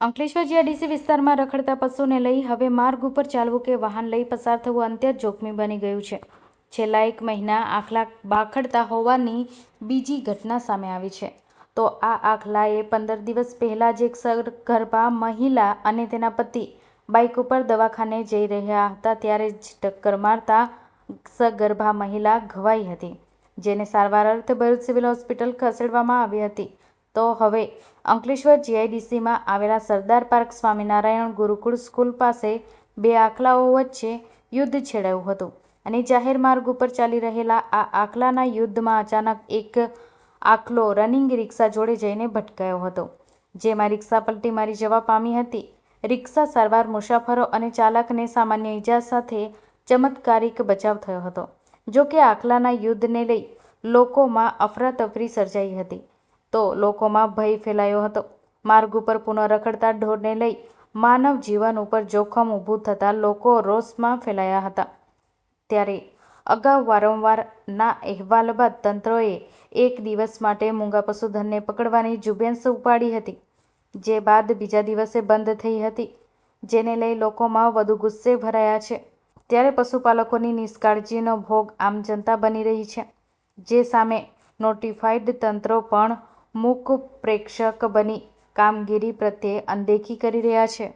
Ankleshwar GIDC વિસ્તારમાં રખડતા પશુને લઈ હવે માર્ગ ઉપર ચાલવું કે વાહન લઈ પસાર થવું અત્યંત જોખમી બની ગયું છે. છેલ્લા એક મહિના આખલા બાખડતા હોવાની બીજી ઘટના સામે આવી છે. તો આ આખલાએ પંદર દિવસ પહેલાં જ એક સગર્ભા મહિલા અને તેના પતિ બાઇક ઉપર દવાખાને જઈ રહ્યા હતા ત્યારે જ ટક્કર મારતા સગર્ભા મહિલા ઘવાઈ હતી, જેને સારવાર અર્થે ભરૂચ સિવિલ હોસ્પિટલ ખસેડવામાં આવી હતી. તો હવે અંકલેશ્વર જીઆઈડીસીમાં આવેલા સરદાર પાર્ક સ્વામિનારાયણ ગુરુકુળ સ્કૂલ પાસે બે આખલાઓ વચ્ચે યુદ્ધ છેડાયું હતું અને જાહેર માર્ગ ઉપર ચાલી રહેલા આ આખલાના યુદ્ધમાં અચાનક એક આખલો રનિંગ રિક્ષા જોડે જઈને ભટકાયો હતો. જેમાં રિક્ષા પલટી મારી જવા પામી હતી. રિક્ષા સારવાર, મુસાફરો અને ચાલકને સામાન્ય ઈજા સાથે ચમત્કારિક બચાવ થયો હતો. જો કે આખલાના યુદ્ધને લઈ લોકોમાં અફરાતફરી સર્જાઈ હતી. તો લોકોમાં ભય ફેલાયો હતો. માર્ગ ઉપર પુનઃ રખડતા ઢોરને લઈ માનવ જીવન ઉપર જોખમ ઊભું થતાં લોકો રોષમાં ફેલાયા હતા. ત્યારે અગાઉ વારંવારના અહેવાલ બાદ તંત્રએ એક દિવસ માટે મૂંગા પશુધનને પકડવાની જુબેન્સ ઉપાડી હતી, જે બાદ બીજા દિવસે બંધ થઈ હતી, જેને લઈ લોકોમાં વધુ ગુસ્સે ભરાયા છે. ત્યારે પશુપાલકોની નિષ્કાળજીનો ભોગ આમ જનતા બની રહી છે. જે સામે નોટિફાઈડ તંત્રો પણ મૂક પ્રેક્ષક બની કામગીરી પ્રત્યે અનદેખી કરી રહ્યા છે.